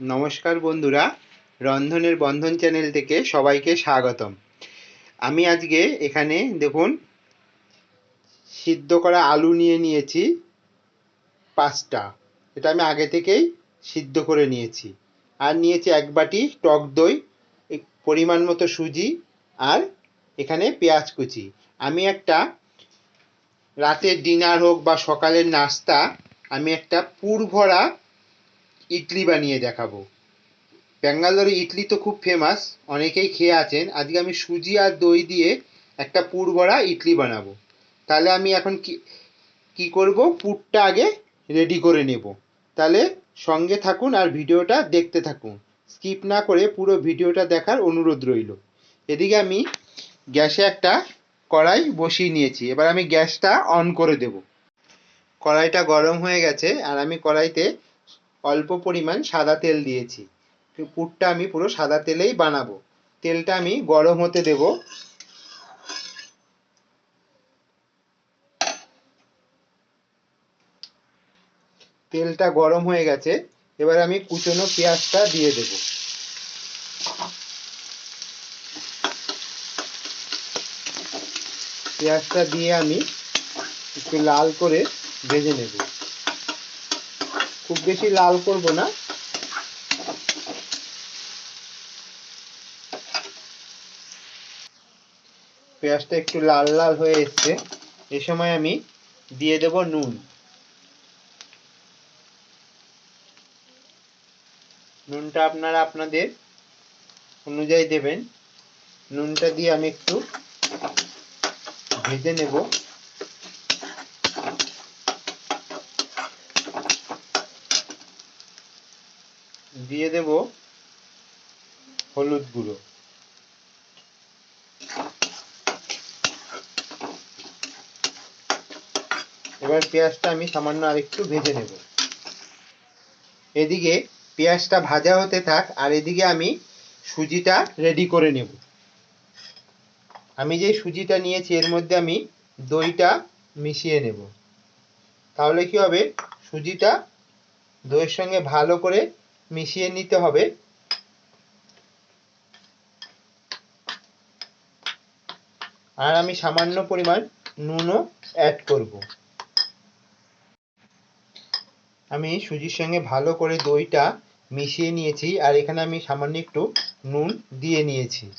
নমস্কার বন্ধুরা, রন্ধনের বন্ধন চ্যানেল থেকে সবাইকে স্বাগতম। আমি আজকে এখানে দেখুন, সিদ্ধ করা আলু নিয়ে নিয়েছি, পাঁচটা। এটা আমি আগে থেকেই সিদ্ধ করে নিয়েছি। আর নিয়েছি এক বাটি টক দই পরিমাণ মতো সুজি আর এখানে পেঁয়াজ কুচি। আমি একটা রাতের ডিনার হোক বা সকালের নাস্তা, আমি একটা পুর ভরা ইডলি বানিয়ে দেখাবো। ব্যাঙ্গালোরে ইডলি তো খুব ফেমাস অনেকেই খেয়ে আছেন। আজকে আমি সুজি আর দই দিয়ে একটা পুর ভরা ইডলি বানাবো। তাহলে আমি এখন কি কি করব? পুরটা আগে রেডি করে নেব। তাহলে সঙ্গে থাকুন আর ভিডিওটা দেখতে থাকুন। স্কিপ না করে পুরো ভিডিওটা দেখার অনুরোধ রইল। এদিকে আমি গ্যাসে একটা কড়াই বসিয়ে নিয়েছি। এবার আমি গ্যাসটা অন করে দেব। কড়াইটা গরম হয়ে গেছে আর আমি কড়াইতে অল্প পরিমাণ সাদা তেল দিয়েছি। পুরটা আমি পুরো সাদা তেলেই বানাবো। তেলটা আমি গরম হতে দেব। তেলটা গরম হয়ে গেছে। এবার আমি কুচনো পেঁয়াজটা দিয়ে দেব। পেঁয়াজটা দিয়ে আমি একটু লাল করে ভেজে নেব। খুব বেশি লাল করব না। পেঁয়াজটা একটু লাল লাল হয়ে এসছে। এ সময় আমি দিয়ে দেব নুন। নুনটা আপনারা আপনাদের অনুযায়ী দেবেন। নুনটা দিয়ে আমি একটু ভেজে নেব। দিয়ে দেব হলুদ গুঁড়ো। এবার পেঁয়াজটা আমি সামান্য আরেকটু ভেজে নেব। এদিকে পেঁয়াজটা ভাজা হতে থাক, আর এদিকে আমি সুজিটা রেডি করে নেব। আমি যে সুজিটা নিয়েছি, এর মধ্যে আমি দইটা মিশিয়ে নেব। তাহলে কি হবে? সুজিটা দইয়ের সঙ্গে ভালো করে মিশিয়ে নিতে হবে। আর আমি সামান্য পরিমাণ নুনও অ্যাড করব। আমি সুজির সঙ্গে ভালো করে দইটা মিশিয়ে নিয়েছি, আর এখানে আমি সামান্য একটু নুন দিয়ে নিয়েছি।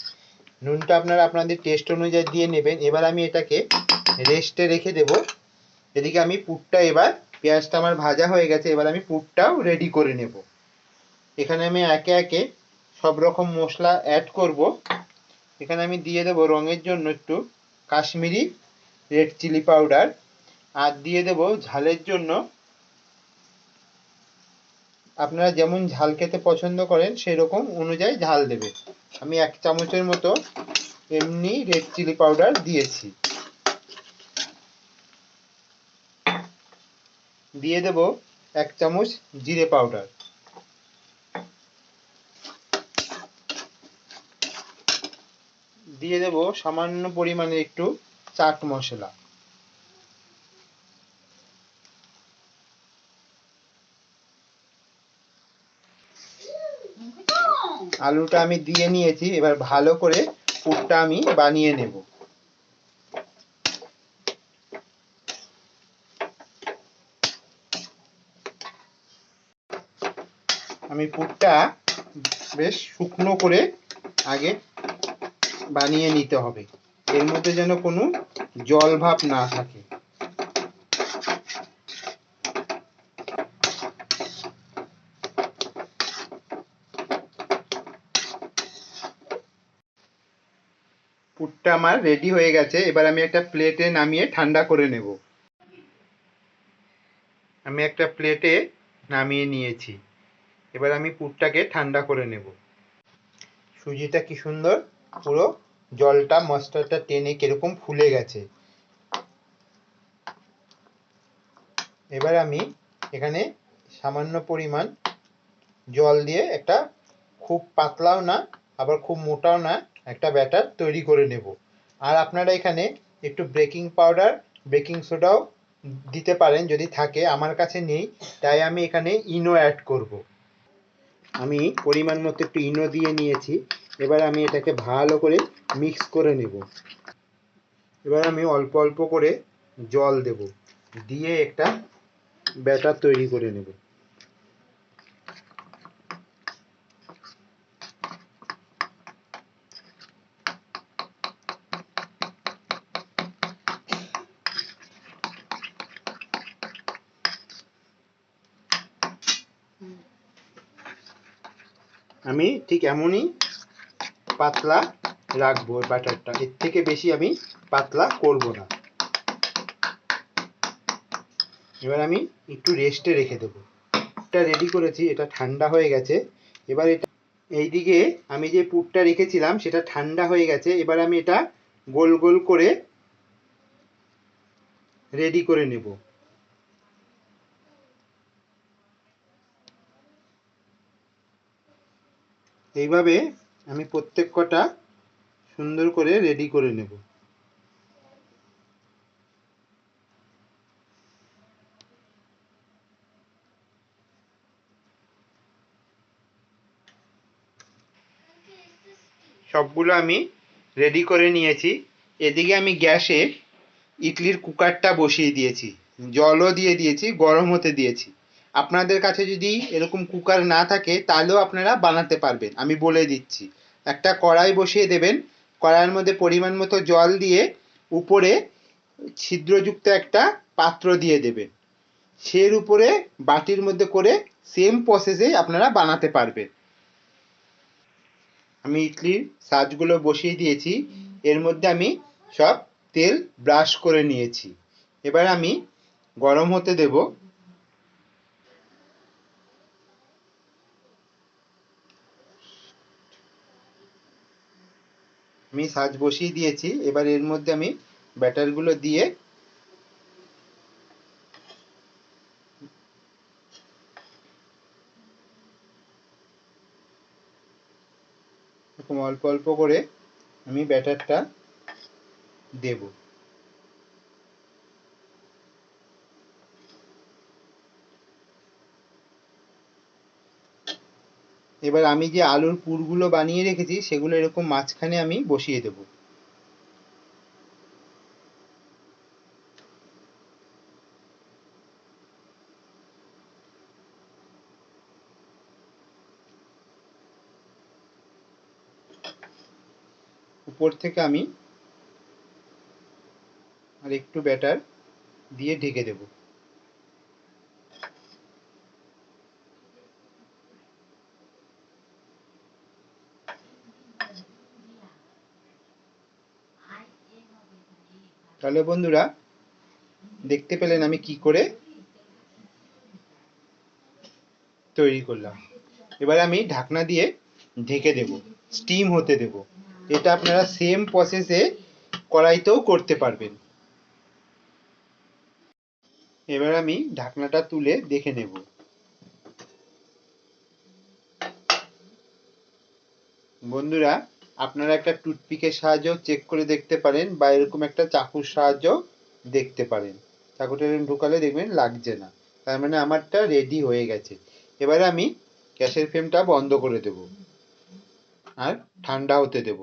নুনটা আপনারা আপনাদের টেস্ট অনুযায়ী দিয়ে নেবেন। এবার আমি এটাকে রেস্টে রেখে দেব। এদিকে আমি পুরটা এবার, পেঁয়াজটা আমার ভাজা হয়ে গেছে, এবার আমি পুরটাও রেডি করে নেব। এখানে আমি একে একে সব রকম মশলা অ্যাড করব। এখানে আমি দিয়ে দেব রঙের জন্য একটু কাশ্মীরি রেড চিলি পাউডার আর দিয়ে দেব ঝালের জন্য। আপনারা যেমন ঝাল খেতে পছন্দ করেন সেরকম অনুযায়ী ঝাল দেবে। আমি এক চামচের মতো এমনি রেড চিলি পাউডার দিয়েছি। দিয়ে দেব এক চামচ জিরে পাউডার দিয়ে দেব সামান্য পরিমাণে একটু চাট মশলা। আলুটা আমি দিয়ে নিয়েছি, এবার ভালো করে পুরটা আমি বানিয়ে নেব। আমি পুরটা বেশ শুকনো করে আগে বানিয়ে নিতে হবে। এর মধ্যে যেন কোনো জল ভাব না থাকে। পুরটা আমার রেডি হয়ে গেছে। এবার আমি একটা প্লেটে নামিয়ে ঠান্ডা করে নেব। আমি একটা প্লেটে নামিয়ে নিয়েছি। এবার আমি পুরটাকে ঠান্ডা করে নেব। সুজিটা কি সুন্দর? পুরো জলটা মশলাটা টেনে কীরকম ফুলে গেছে। এবার আমি এখানে সামান্য পরিমাণ জল দিয়ে একটা খুব পাতলাও না, আবার খুব মোটাও না একটা ব্যাটার তৈরি করে নেব। আর আপনারা এখানে একটু বেকিং পাউডার, বেকিং সোডাও দিতে পারেন যদি থাকে, আমার কাছে নেই, তাই আমি এখানে ইনো অ্যাড করব। আমি পরিমাণ মতো একটু ইনো দিয়ে নিয়েছি। এবার আমি এটাকে ভালো করে মিক্স করে নেব। এবার আমি অল্প অল্প করে জল দেব। দিয়ে একটা ব্যাটার তৈরি করে নেব। আমি ঠিক এমনই পাতলা রাখব ব্যাটারটা এর থেকে বেশি আমি পাতলা করব না। এবার আমি একটু রেস্টে রেখে দেবো। এটা রেডি করেছি, এটা ঠান্ডা হয়ে গেছে। এবার এটা এইদিকে আমি যে পুরটা রেখেছিলাম, সেটা ঠান্ডা হয়ে গেছে। এবার আমি এটা গোল গোল করে রেডি করে নেব। এইভাবে আমি প্রত্যেক কটা সুন্দর করে রেডি করে নেব। সবগুলো আমি রেডি করে নিয়েছি। এদিকে আমি গ্যাসে ইডলির কুকারটা বসিয়ে দিয়েছি। জলও দিয়ে দিয়েছি, গরম হতে দিয়েছি। আপনাদের কাছে যদি এরকম কুকার না থাকে, তাহলেও আপনারা বানাতে পারবেন। আমি বলে দিচ্ছি। একটা কড়াই বসিয়ে দেবেন। কড়াইয়ের মধ্যে পরিমাণ মতো জল দিয়ে উপরে ছিদ্রযুক্ত একটা পাত্র দিয়ে দেবেন। সের উপরে বাটির মধ্যে করে সেম প্রসেসে আপনারা বানাতে পারবেন। আমি ইডলির সাজগুলো বসিয়ে দিয়েছি। এর মধ্যে আমি সব তেল ব্রাশ করে নিয়েছি। এবার আমি গরম হতে দেব। আমি সাজ বসিয়ে দিয়েছি, এবার এর মধ্যে আমি ব্যাটারগুলো দিয়ে এরকম অল্প অল্প করে আমি ব্যাটারটা দেব। এবার আমি যে আলুর পুরগুলো বানিয়ে রেখেছি, সেগুলো এরকম মাঝখানে আমি বসিয়ে দেব। উপর থেকে আমি আর একটু ব্যাটার দিয়ে ঢেকে দেব। তাহলে বন্ধুরা, দেখতে পেলেন আমি কি করে তৈরি করলাম। এবার আমি ঢাকনা দিয়ে ঢেকে দেব স্টিম হতে দেব। এটা আপনারা সেম প্রসেসে কড়াইতেও করতে পারবেন। এবার আমি ঢাকনাটা তুলে দেখে নেব। বন্ধুরা আপনারা একটা টুথপিকের সাহায্যেও চেক করে দেখতে পারেন বা এরকম একটা চাকুর সাহায্যেও দেখতে পারেন। চাকুটা ঢুকালে দেখবেন লাগছে না। তার মানে আমারটা রেডি হয়ে গেছে। এবারে আমি গ্যাসের ফ্লেমটা বন্ধ করে দেব। আর ঠান্ডা হতে দেব।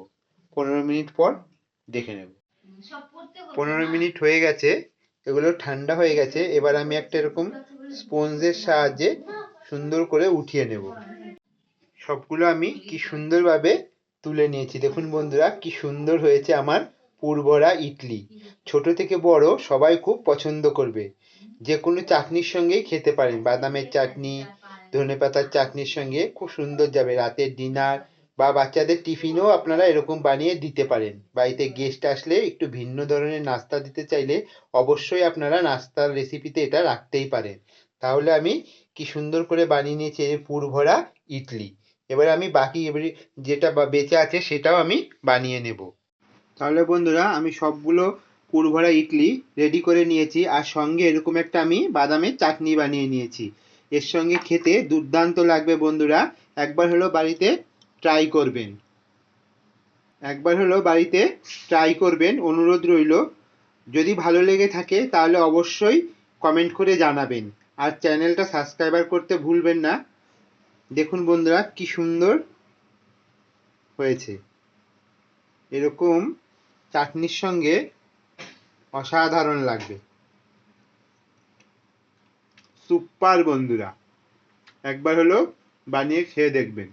পনেরো মিনিট পর দেখে নেব। পনেরো মিনিট হয়ে গেছে। এগুলো ঠান্ডা হয়ে গেছে। এবার আমি একটা এরকম স্পঞ্জের সাহায্যে সুন্দর করে উঠিয়ে নেব। সবগুলো আমি কি সুন্দরভাবে তুলে নিয়েছি। দেখুন বন্ধুরা, কি সুন্দর হয়েছে আমার পুরভরা ইডলি। ছোট থেকে বড় সবাই খুব পছন্দ করবে। যে কোনো চাটনির সঙ্গেই খেতে পারেন। বাদামের চাটনি, ধনে পাতার চাটনির সঙ্গে খুব সুন্দর যাবে। রাতের ডিনার বা বাচ্চাদের টিফিনও আপনারা এরকম বানিয়ে দিতে পারেন। বাড়িতে গেস্ট আসলে একটু ভিন্ন ধরনের নাস্তা দিতে চাইলে অবশ্যই আপনারা নাস্তার রেসিপিতে এটা রাখতেই পারেন। তাহলে আমি কি সুন্দর করে বানিয়ে নিয়েছি পুর ভরা ইডলি। এবার আমি বাকি এবারে যেটা বেঁচে আছে সেটাও আমি বানিয়ে নেব। তাহলে বন্ধুরা, আমি সবগুলো পুর ভরা ইডলি রেডি করে নিয়েছি আর সঙ্গে এরকম একটা আমি বাদামের চাটনি বানিয়ে নিয়েছি। এর সঙ্গে খেতে দুর্দান্ত লাগবে বন্ধুরা। একবার হলো বাড়িতে ট্রাই করবেন। একবার হলো বাড়িতে ট্রাই করবেন, অনুরোধ রইল। যদি ভালো লেগে থাকে তাহলে অবশ্যই কমেন্ট করে জানাবেন। আর চ্যানেলটা সাবস্ক্রাইবার করতে ভুলবেন না। দেখুন বন্ধুরা, কি সুন্দর হয়েছে। এরকম চাটনির সঙ্গে অসাধারণ লাগবে। সুপার বন্ধুরা, একবার হলো বানিয়ে খেয়ে দেখবেন।